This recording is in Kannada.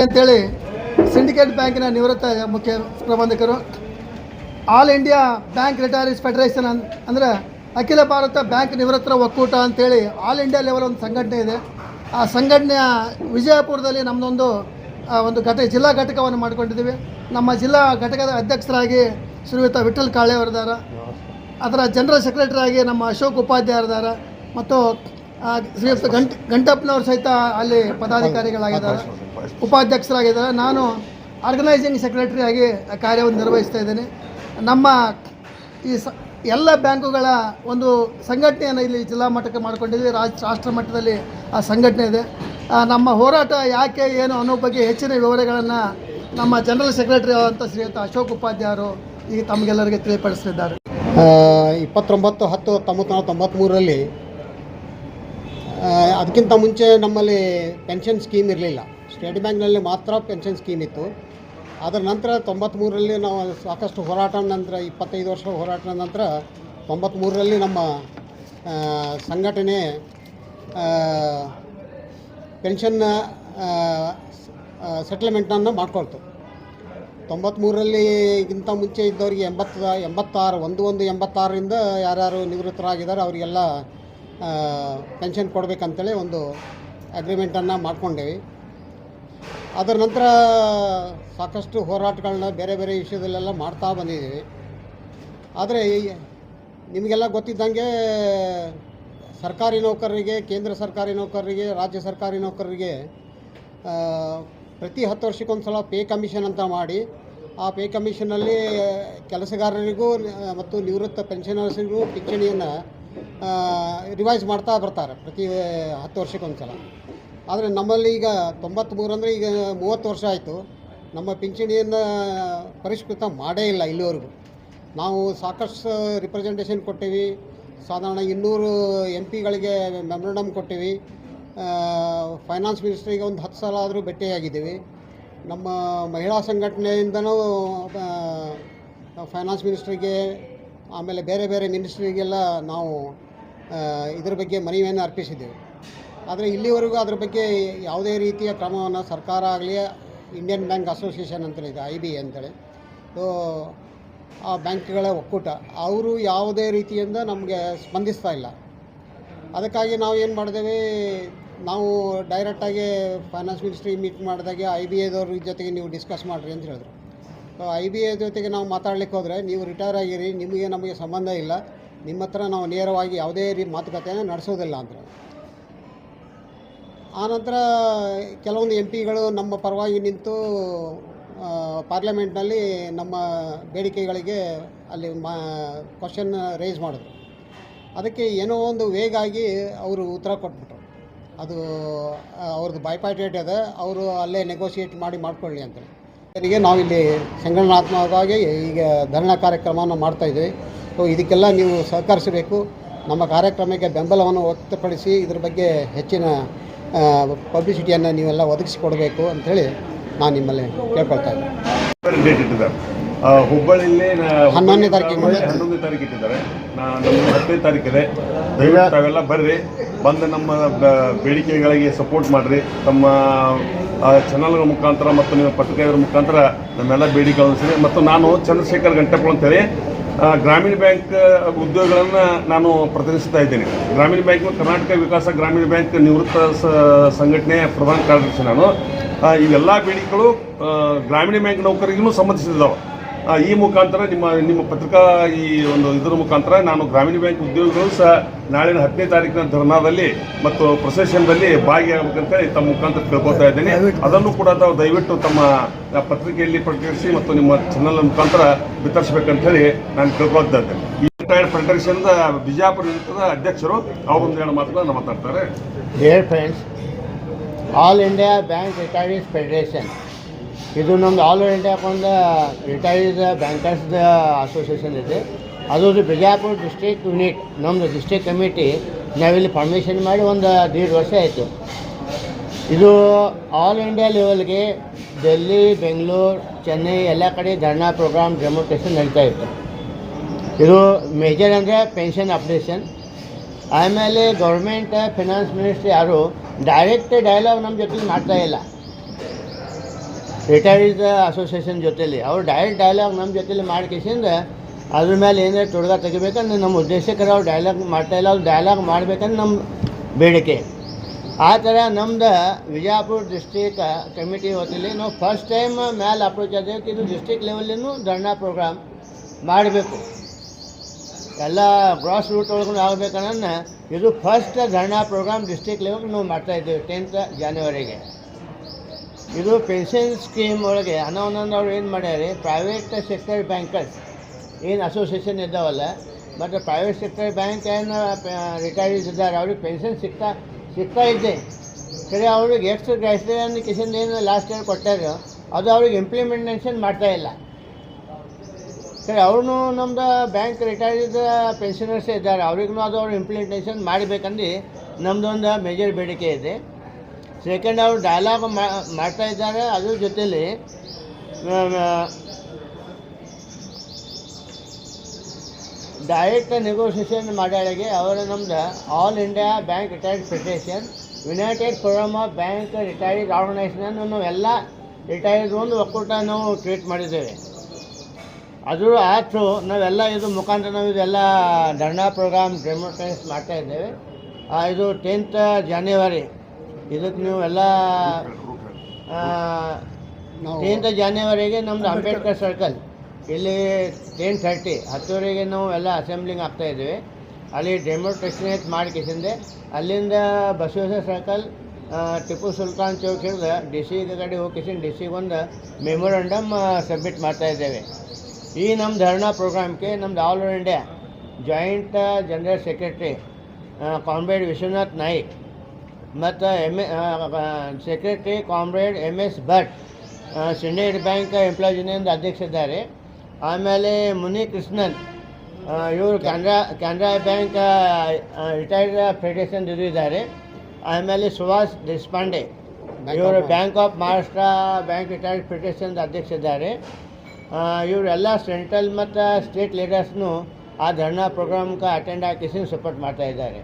ಮಾತ್ರೆ ಅಂತೇಳಿ ಸಿಂಡಿಕೇಟ್ ಬ್ಯಾಂಕಿನ ನಿವೃತ್ತ ಮುಖ್ಯ ಪ್ರಬಂಧಕರು all India bank retirees federation ಅನ್ ಅಂದರೆ ಅಖಿಲ ಭಾರತ ಬ್ಯಾಂಕ್ ನಿವೃತ್ತರ ಒಕ್ಕೂಟ ಅಂತೇಳಿ ಆಲ್ ಇಂಡಿಯಾ ಲೆವೆಲ್ ಒಂದು ಸಂಘಟನೆ ಇದೆ. ಆ ಸಂಘಟನೆಯ ವಿಜಯಪುರದಲ್ಲಿ ನಮ್ಮದೊಂದು ಒಂದು ಘಟ ಜಿಲ್ಲಾ ಘಟಕವನ್ನು ಮಾಡಿಕೊಂಡಿದ್ದೀವಿ. ನಮ್ಮ ಜಿಲ್ಲಾ ಘಟಕದ ಅಧ್ಯಕ್ಷರಾಗಿ ಶ್ರೀಯುತ ವಿಠಲ್ ಕಾಳೆ ಅವರಿದ್ದಾರೆ. ಅದರ ಜನರಲ್ ಸೆಕ್ರೆಟರಿಯಾಗಿ ನಮ್ಮ ಅಶೋಕ್ ಉಪಾಧ್ಯಾಯರಿದ್ದಾರೆ ಮತ್ತು ಆ, ಶ್ರೀಯುತ ಗಂಟ್ ಗಂಟಪ್ಪನವರು ಸಹಿತ ಅಲ್ಲಿ ಪದಾಧಿಕಾರಿಗಳಾಗಿದ್ದಾರೆ. ಉಪಾಧ್ಯಕ್ಷರಾಗಿದ್ದಾರೆ. ನಾನು ಆರ್ಗನೈಸಿಂಗ್ ಸೆಕ್ರೆಟರಿ ಆಗಿ ಕಾರ್ಯವನ್ನು ನಿರ್ವಹಿಸ್ತಾ ಇದ್ದೇನೆ. ನಮ್ಮ ಈ ಸ, ಎಲ್ಲ ಬ್ಯಾಂಕುಗಳ ಒಂದು ಸಂಘಟನೆಯನ್ನು ಇಲ್ಲಿ ಜಿಲ್ಲಾ ಮಟ್ಟಕ್ಕೆ ಮಾಡಿಕೊಂಡಿದ್ವಿ ರಾಜ್, ರಾಷ್ಟ್ರ ಮಟ್ಟದಲ್ಲಿ ಆ ಸಂಘಟನೆ ಇದೆ. ನಮ್ಮ ಹೋರಾಟ ಯಾಕೆ, ಏನು ಅನ್ನೋ ಬಗ್ಗೆ ಹೆಚ್ಚಿನ ವಿವರಗಳನ್ನು ನಮ್ಮ ಜನರಲ್ ಸೆಕ್ರೆಟರಿ ಆದಂಥ ಶ್ರೀಯುತ ಅಶೋಕ್ ಉಪಾಧ್ಯಾಯರು ಈಗ ತಮಗೆಲ್ಲರಿಗೆ ತಿಳಿಪಡಿಸಲಿದ್ದಾರೆ ಇಪ್ಪತ್ತೊಂಬತ್ತು, ಹತ್ತು ತೊಂಬತ್ತು ತೊಂಬತ್ತ್ಮೂರರಲ್ಲಿ ಅದಕ್ಕಿಂತ ಮುಂಚೆ ನಮ್ಮಲ್ಲಿ ಪೆನ್ಷನ್ ಸ್ಕೀಮ್ ಇರಲಿಲ್ಲ. ಸ್ಟೇಟ್ ಬ್ಯಾಂಕ್ನಲ್ಲಿ ಮಾತ್ರ ಪೆನ್ಷನ್ ಸ್ಕೀಮ್ ಇತ್ತು. ಅದರ ನಂತರ ತೊಂಬತ್ತ್ಮೂರರಲ್ಲಿ ನಾವು ಸಾಕಷ್ಟು ಹೋರಾಟ ನಂತರ, ಇಪ್ಪತ್ತೈದು ವರ್ಷ ಹೋರಾಟದ ನಂತರ ತೊಂಬತ್ತ್ಮೂರರಲ್ಲಿ ನಮ್ಮ ಸಂಘಟನೆ ಪೆನ್ಷನ್ನ ಸೆಟ್ಲ್ಮೆಂಟನ್ನು ಮಾಡ್ಕೊಳ್ತು. ತೊಂಬತ್ತ್ಮೂರರಲ್ಲಿ ಗಿಂತ ಮುಂಚೆ ಇದ್ದವರಿಗೆ ಎಂಬತ್ತ, ಎಂಬತ್ತಾರು, ಒಂದು ಒಂದು, ಎಂಬತ್ತಾರರಿಂದ ಯಾರ್ಯಾರು ನಿವೃತ್ತರಾಗಿದ್ದಾರೆ ಅವರಿಗೆಲ್ಲ ಪೆನ್ಷನ್ ಕೊಡಬೇಕಂತೇಳಿ ಒಂದು ಅಗ್ರಿಮೆಂಟನ್ನು ಮಾಡ್ಕೊಂಡೇವಿ. ಅದರ ನಂತರ ಸಾಕಷ್ಟು ಹೋರಾಟಗಳನ್ನ ಬೇರೆ ಬೇರೆ ವಿಷಯದಲ್ಲೆಲ್ಲ ಮಾಡ್ತಾ ಬಂದಿದ್ದೀವಿ. ಆದರೆ ನಿಮಗೆಲ್ಲ ಗೊತ್ತಿದ್ದಂಗೆ ಸರ್ಕಾರಿ ನೌಕರರಿಗೆ, ಕೇಂದ್ರ ಸರ್ಕಾರಿ ನೌಕರರಿಗೆ, ರಾಜ್ಯ ಸರ್ಕಾರಿ ನೌಕರರಿಗೆ ಪ್ರತಿ ಹತ್ತು ವರ್ಷಕ್ಕೊಂದು ಸಲ ಪೇ ಕಮಿಷನ್ ಅಂತ ಮಾಡಿ, ಆ ಪೇ ಕಮಿಷನಲ್ಲಿ ಕೆಲಸಗಾರರಿಗೂ, ಮತ್ತು ನಿವೃತ್ತ ಪೆನ್ಷನರ್ಸಿಗೂ ಪಿಂಚಣಿಯನ್ನು ರಿವೈಸ್ ಮಾಡ್ತಾ ಬರ್ತಾರೆ ಪ್ರತಿ ಹತ್ತು ವರ್ಷಕ್ಕೊಂದು ಸಲ ಆದರೆ ನಮ್ಮಲ್ಲಿ ಈಗ ತೊಂಬತ್ತ್ಮೂರು ಅಂದರೆ ಈಗ ಮೂವತ್ತು ವರ್ಷ ಆಯಿತು. ನಮ್ಮ ಪಿಂಚಣಿಯನ್ನು ಪರಿಷ್ಕೃತ ಮಾಡೇ ಇಲ್ಲ ಇಲ್ಲಿವರೆಗೂ. ನಾವು ಸಾಕಷ್ಟು ರಿಪ್ರೆಸೆಂಟೇಷನ್ ಕೊಟ್ಟೀವಿ. ಸಾಧಾರಣ ಇನ್ನೂರು ಎಂ ಪಿಗಳಿಗೆ ಮೆಮೊರಂಡಮ್ ಕೊಟ್ಟಿವಿ. ಫೈನಾನ್ಸ್ ಮಿನಿಸ್ಟ್ರಿಗೆ ಒಂದು ಹತ್ತು ಸಲ ಆದರೂ ಭೇಟಿಯಾಗಿದ್ದೀವಿ. ನಮ್ಮ ಮಹಿಳಾ ಸಂಘಟನೆಯಿಂದನೂ ಫೈನಾನ್ಸ್ ಮಿನಿಸ್ಟ್ರಿಗೆ ಆಮೇಲೆ ಬೇರೆ ಬೇರೆ ಮಿನಿಸ್ಟ್ರಿಗೆಲ್ಲ ನಾವು ಇದ್ರ ಬಗ್ಗೆ ಮನವಿಯನ್ನು ಅರ್ಪಿಸಿದ್ದೇವೆ. ಆದರೆ ಇಲ್ಲಿವರೆಗೂ ಅದ್ರ ಬಗ್ಗೆ ಯಾವುದೇ ರೀತಿಯ ಕ್ರಮವನ್ನು ಸರ್ಕಾರ ಆಗಲಿ ಇಂಡಿಯನ್ ಬ್ಯಾಂಕ್ ಅಸೋಸಿಯೇಷನ್ ಅಂತೇಳಿದೆ ಐ ಬಿ ಅಂತೇಳಿ. ಸೊ ಆ ಬ್ಯಾಂಕ್ಗಳ ಒಕ್ಕೂಟ. ಅವರು ಯಾವುದೇ ರೀತಿಯಿಂದ ನಮಗೆ ಸ್ಪಂದಿಸ್ತಾ ಇಲ್ಲ. ಅದಕ್ಕಾಗಿ ನಾವು ಏನು ಮಾಡಿದೇವೆ ನಾವು ಡೈರೆಕ್ಟಾಗಿ ಫೈನಾನ್ಸ್ ಮಿನಿಸ್ಟ್ರಿ ಮೀಟ್ ಮಾಡಿದಾಗೆ ಐ ಬಿ ಎದವ್ರ ಜೊತೆಗೆ ನೀವು ಡಿಸ್ಕಸ್ ಮಾಡಿರಿ ಅಂತ ಹೇಳಿದ್ರು. ಸೊ ಐ ಬಿ ಎ ಜೊತೆಗೆ ನಾವು ಮಾತಾಡ್ಲಿಕ್ಕೆ ಹೋದರೆ, ನೀವು ರಿಟೈರ್ ಆಗಿರಿ, ನಿಮಗೆ ನಮಗೆ ಸಂಬಂಧ ಇಲ್ಲ, ನಿಮ್ಮ ಹತ್ರ ನಾವು ನೇರವಾಗಿ ಯಾವುದೇ ರೀ ಮಾತುಕತೆಯನ್ನು ನಡೆಸೋದಿಲ್ಲ ಅಂತ ಆನಂತರ ಕೆಲವೊಂದು ಎಂ ಪಿಗಳು ನಮ್ಮ ಪರವಾಗಿ ನಿಂತು ಪಾರ್ಲಿಮೆಂಟ್ನಲ್ಲಿ ನಮ್ಮ ಬೇಡಿಕೆಗಳಿಗೆ ಅಲ್ಲಿ ಮಾ ಕ್ವಶನ್ ರೇಸ್ ಮಾಡಿದ್ರು. ಅದಕ್ಕೆ ಏನೋ ಒಂದು ವೇಗ ಆಗಿ ಅವರು ಉತ್ತರ ಕೊಟ್ಬಿಟ್ರು. ಅದು ಅವ್ರದ್ದು ಬೈಪಾಟೇಟ್ ಅದ, ಅವರು ಅಲ್ಲೇ ನೆಗೋಷಿಯೇಟ್ ಮಾಡಿ ಮಾಡಿಕೊಳ್ಳಿ ಅಂತೇಳಿ ಅವರಿಗೆ ನಾವಿಲ್ಲಿ ಸಂಘಟನಾತ್ಮಕವಾಗಿ ಈಗ ಧರಣಾ ಕಾರ್ಯಕ್ರಮವನ್ನು ಮಾಡ್ತಾಯಿದ್ದೀವಿ ಸೊ, ಇದಕ್ಕೆಲ್ಲ ನೀವು ಸಹಕರಿಸಬೇಕು. ನಮ್ಮ ಕಾರ್ಯಕ್ರಮಕ್ಕೆ ಬೆಂಬಲವನ್ನು ವ್ಯಕ್ತಪಡಿಸಿ, ಇದ್ರ ಬಗ್ಗೆ ಹೆಚ್ಚಿನ ಪಬ್ಲಿಸಿಟಿಯನ್ನು ನೀವೆಲ್ಲ ಒದಗಿಸಿಕೊಡಬೇಕು ಅಂಥೇಳಿ ನಾನು ನಿಮ್ಮಲ್ಲಿ ಕೇಳ್ಕೊಳ್ತಾ ಇದ್ದೀನಿ. ಹುಬ್ಬಳ್ಳಿಯಲ್ಲಿ ಹನ್ನೊಂದನೇ ತಾರೀಕಿಗೆ ಹನ್ನೊಂದನೇ ತಾರೀಕು ಇಟ್ಟಿದ್ದಾರೆ. ನಮ್ಮ ಹತ್ತನೇ ತಾರೀಕಿದೆ. ದಯವಿಟ್ಟು ತಾವೆಲ್ಲ ಬರ್ರಿ. ಬಂದು ನಮ್ಮ ಬೇಡಿಕೆಗಳಿಗೆ ಸಪೋರ್ಟ್ ಮಾಡಿರಿ. ತಮ್ಮ ಚಾನಲ್ಗಳ ಮುಖಾಂತರ ಮತ್ತು ನಿಮ್ಮ ಪತ್ರಿಕೆಗಳ ಮುಖಾಂತರ ನಮ್ಮೆಲ್ಲ ಬೇಡಿಕೆಗಳನ್ನು ಸರಿ ಮತ್ತು ನಾನು ಚಂದ್ರಶೇಖರ್ ಗಂಟೆಪ್ಪ ಅಂತೇಳಿ ಗ್ರಾಮೀಣ ಬ್ಯಾಂಕ್ ಉದ್ಯೋಗಗಳನ್ನು ನಾನು ಪ್ರತಿನಿಧಿಸ್ತಾ ಇದ್ದೇನೆ. ಗ್ರಾಮೀಣ ಬ್ಯಾಂಕ್ ಕರ್ನಾಟಕ ವಿಕಾಸ ಗ್ರಾಮೀಣ ಬ್ಯಾಂಕ್ ನಿವೃತ್ತ ಸಂಘಟನೆಯ ಪ್ರಧಾನ ಕಾರ್ಯದರ್ಶಿ ನಾನು. ಇವೆಲ್ಲ ಬೇಡಿಕೆಗಳು ಗ್ರಾಮೀಣ ಬ್ಯಾಂಕ್ ನೌಕರಿಗೂ ಸಂಬಂಧಿಸಿದ್ದಾವೆ. ಈ ಮುಖಾಂತರ ನಿಮ್ಮ ನಿಮ್ಮ ಪತ್ರಿಕಾ, ಈ ಒಂದು ಇದರ ಮುಖಾಂತರ ನಾನು ಗ್ರಾಮೀಣ ಬ್ಯಾಂಕ್ ಉದ್ಯೋಗಿಗಳು ಸಹ ನಾಳಿನ ಹತ್ತನೇ ತಾರೀಕಿನ ಧರ್ನಾದಲ್ಲಿ ಮತ್ತು ಪ್ರೊಸೆಷನ್ದಲ್ಲಿ ಭಾಗಿಯಾಗಬೇಕಂತೇಳಿ ತಮ್ಮ ಮುಖಾಂತರ ಕೇಳ್ಕೊತಾ ಇದ್ದೇನೆ. ಅದನ್ನು ಕೂಡ ತಾವು ದಯವಿಟ್ಟು ತಮ್ಮ ಪತ್ರಿಕೆಯಲ್ಲಿ ಪ್ರಕಟಿಸಿ ಮತ್ತು ನಿಮ್ಮ ಚಾನಲ್ ಮುಖಾಂತರ ವಿತರಿಸಬೇಕಂತೇಳಿ ನಾನು ತಿಳ್ಕೊಳ್ತಾ ಇದ್ದೇನೆ. ಈ ಫೆಡರೇಷನ್ದ ಬಿಜಾಪುರ ಅಧ್ಯಕ್ಷರು ಅವರೊಂದು ಎರಡು ಮಾತುಗಳನ್ನು ಮಾತಾಡ್ತಾರೆ. Friends all India bank retired federation ಇದು ನಮ್ಮದು ಆಲ್ ಇಂಡಿಯಾ ಅಕೌಂಟ್ ರಿಟೈರ್ಡ್ ಬ್ಯಾಂಕರ್ಸ್ದ ಅಸೋಸಿಯೇಷನ್ ಇದೆ. ಅದು ಬಿಜಾಪುರ ಡಿಸ್ಟ್ರಿಕ್ಟ್ ಯೂನಿಟ್ ನಮ್ಮದು ಡಿಸ್ಟ್ರಿಕ್ಟ್ ಕಮಿಟಿ ನಾವಿಲ್ಲಿ ಫಾರ್ಮೇಷನ್ ಮಾಡಿ ಒಂದು ದೀಡ್ ವರ್ಷ ಆಯಿತು. ಇದು ಆಲ್ ಇಂಡಿಯಾ ಲೆವೆಲ್ಗೆ ಡೆಲ್ಲಿ ಬೆಂಗಳೂರು ಚೆನ್ನೈ ಎಲ್ಲ ಕಡೆ ಧರ್ನಾ ಪ್ರೋಗ್ರಾಮ್ ಡೆಮೋಸ್ಟ್ರೇಷನ್ ನಡೀತಾ ಇತ್ತು. ಇದು ಮೇಜರ್ ಅಂದರೆ ಪೆನ್ಷನ್ ಅಪ್ಡೇಷನ್ ಆಮೇಲೆ ಗೌರ್ಮೆಂಟ್ ಫಿನಾನ್ಸ್ ಮಿನಿಸ್ಟ್ರಿ ಯಾರು ಡೈರೆಕ್ಟ್ ಡೈಲಾಗ್ ನಮ್ಮ ಜೊತೆಗೆ ಮಾಡ್ತಾ ಇಲ್ಲ. ರಿಟೈರ್ಡ್ ಅಸೋಸಿಯೇಷನ್ ಜೊತೆಲಿ. ಅವ್ರು ಡೈರೆಕ್ಟ್ ಡೈಲಾಗ್ ನಮ್ಮ ಜೊತೆಲಿ ಮಾಡ್ಕೇಸಿಂದ ಅದ್ರ ಮೇಲೆ ಏನೇ ತೊಡಗ ತೆಗಿಬೇಕಂದ್ರೆ ನಮ್ಮ ಉದ್ದೇಶಕರು ಅವ್ರು ಡೈಲಾಗ್ ಮಾಡ್ತಾ ಇಲ್ಲ. ಅವ್ರು ಡೈಲಾಗ್ ಮಾಡ್ಬೇಕಂದ್ರೆ ನಮ್ಮ ಬೇಡಿಕೆ. ಆ ಥರ ನಮ್ದು ವಿಜಯಪುರ ಡಿಸ್ಟಿಕ್ ಕಮಿಟಿ ವತಿಲಿ ನಾವು ಫಸ್ಟ್ ಟೈಮ್ ಮ್ಯಾಲೆ ಅಪ್ರೋಚ್ ಆದೇವೆ ಇದು ಡಿಸ್ಟಿಕ್ ಲೆವೆಲಿನೂ ಧರ್ಣಾ ಪ್ರೋಗ್ರಾಮ್ ಮಾಡಬೇಕು. ಎಲ್ಲ ಗ್ರಾಸ್ ರೂಟ್ ಒಳಗೂ ಆಗಬೇಕನ್ನ ಇದು first dharna programme district level ನಾವು ಮಾಡ್ತಾಯಿದ್ದೇವೆ ಟೆಂತ್ ಜಾನ್ವರಿಗೆ ಇದು ಪೆನ್ಷನ್ ಸ್ಕೀಮ್ ಒಳಗೆ ಅವ್ರು ಏನು ಮಾಡ್ಯಾರೆ ಪ್ರೈವೇಟ್ ಸೆಕ್ಟರ್ ಬ್ಯಾಂಕರ್ಸ್ ಏನು ಅಸೋಸಿಯೇಷನ್ ಇದ್ದಾವಲ್ಲ ಮತ್ತು ಪ್ರೈವೇಟ್ ಸೆಕ್ಟರ್ ಬ್ಯಾಂಕ್ ಏನು ರಿಟೈರ್ಡ್ ಇದ್ದಾರೆ, ಅವ್ರಿಗೆ ಪೆನ್ಷನ್ ಸಿಗ್ತಾ ಸಿಗ್ತಾ ಇದೆ. ಸರಿ, ಅವ್ರಿಗೆ ಎಷ್ಟು ಗ್ರಾಸ್ಟೇನ್ ಕಿಶನ್ ಏನು ಲಾಸ್ಟ್ ಇಯರ್ ಕೊಟ್ಟಾರೋ, ಅದು ಅವ್ರಿಗೆ ಇಂಪ್ಲಿಮೆಂಟೇಷನ್ ಮಾಡ್ತಾ ಇಲ್ಲ. ಸರಿ ಅವ್ರೂ ನಮ್ಮದು ಬ್ಯಾಂಕ್ ರಿಟೈರ್ಡ್ ಪೆನ್ಷನರ್ಸೇ ಇದ್ದಾರೆ, ಅವ್ರಿಗೂ ಅದು ಅವ್ರು ಇಂಪ್ಲಿಮೆಂಟೇಷನ್ ಮಾಡಬೇಕಂದು ನಮ್ಮದೊಂದು ಮೇಜರ್ ಬೇಡಿಕೆ ಇದೆ. ಸೆಕೆಂಡ್ ಅವ್ರು ಡೈಲಾಗ್ ಮಾಡ್ತಾ ಇದ್ದಾರೆ, ಅದ್ರ ಜೊತೆಯಲ್ಲಿ ಡೈರೆಕ್ಟ್ ನೆಗೋಸಿಯೇಷನ್ ಮಾಡ್ಯಾಳಿಗೆ, ಅವರು ನಮ್ದು all India bank retired federation united forum of bank retired organisation ನಾವು ಎಲ್ಲ ರಿಟೈರ್ಡ್ ಒಂದು ಒಕ್ಕೂಟ ನಾವು ಟ್ರೀಟ್ ಮಾಡಿದ್ದೇವೆ. ಅದ್ರ ಆಯ್ತು ನಾವೆಲ್ಲ ಇದು ಮುಖಾಂತರ ನಾವು ಇದೆಲ್ಲ ಧರ್ಣಾ ಪ್ರೋಗ್ರಾಮ್ ಡೆಮೋಕ್ರೈಸ್ ಮಾಡ್ತಾ ಇದ್ದೇವೆ. ಇದು ಟೆಂತ್ ಜಾನ್ವರಿ ಇದಕ್ಕೆ ನೀವು ಎಲ್ಲ ಟೆಂತ್ ಜಾನ್ವರಿಗೆ ನಮ್ದು ಅಂಬೇಡ್ಕರ್ ಸರ್ಕಲ್ ಇಲ್ಲಿ ಟೆನ್ ಥರ್ಟಿ ಹತ್ತುವರೆಗೆ ನಾವು ಎಲ್ಲ ಅಸೆಂಬ್ಲಿಂಗ್ ಆಗ್ತಾ ಇದ್ದೀವಿ. ಅಲ್ಲಿ ಡೆಮೋಕ್ರೇಷನ್ ಮಾಡಿಕೆಸಿಂದೆ ಅಲ್ಲಿಂದ ಬಸವೇಶ್ವರ ಸರ್ಕಲ್ ಟಿಪ್ಪು ಸುಲ್ತಾನ್ ಚೌಕ್ ಹಿಡಿದು ಡಿ ಸಿ ಕಡೆ ಹೋಗಿಸಿ ಡಿ ಸಿಗೆ ಒಂದು ಮೆಮೊರಂಡಮ್ ಸಬ್ಮಿಟ್ ಮಾಡ್ತಾ ಇದ್ದೇವೆ. ಈ ನಮ್ಮ ಧರ್ಣಾ ಪ್ರೋಗ್ರಾಮ್ಗೆ ನಮ್ದು all over India joint general secretary comrade Vishwanath Naik ಮತ್ತು M A secretary comrade M S Bhat Syndicate bank ಎಂಪ್ಲಾಯ್ಜಿನಿಂದ union ಅಧ್ಯಕ್ಷ ಇದ್ದಾರೆ ಆಮೇಲೆ ಮುನಿ ಕೃಷ್ಣನ್ ಇವರು Canara Canara bank retired federation ಇದು ಇದ್ದಾರೆ. ಆಮೇಲೆ ಸುಭಾಷ್ ದೇಶಪಾಂಡೆ ಇವರು bank of Maharashtra bank retired federation ಅಧ್ಯಕ್ಷ ಇದ್ದಾರೆ ಇವರೆಲ್ಲ ಸೆಂಟ್ರಲ್ ಮತ್ತು ಸ್ಟೇಟ್ ಲೀಡರ್ಸ್ನು ಆ ಧರ್ನಾ ಪ್ರೋಗ್ರಾಮ್ಗೆ ಅಟೆಂಡ್ ಹಾಕಿಸಿ ಸಪೋರ್ಟ್ ಮಾಡ್ತಾ ಇದ್ದಾರೆ.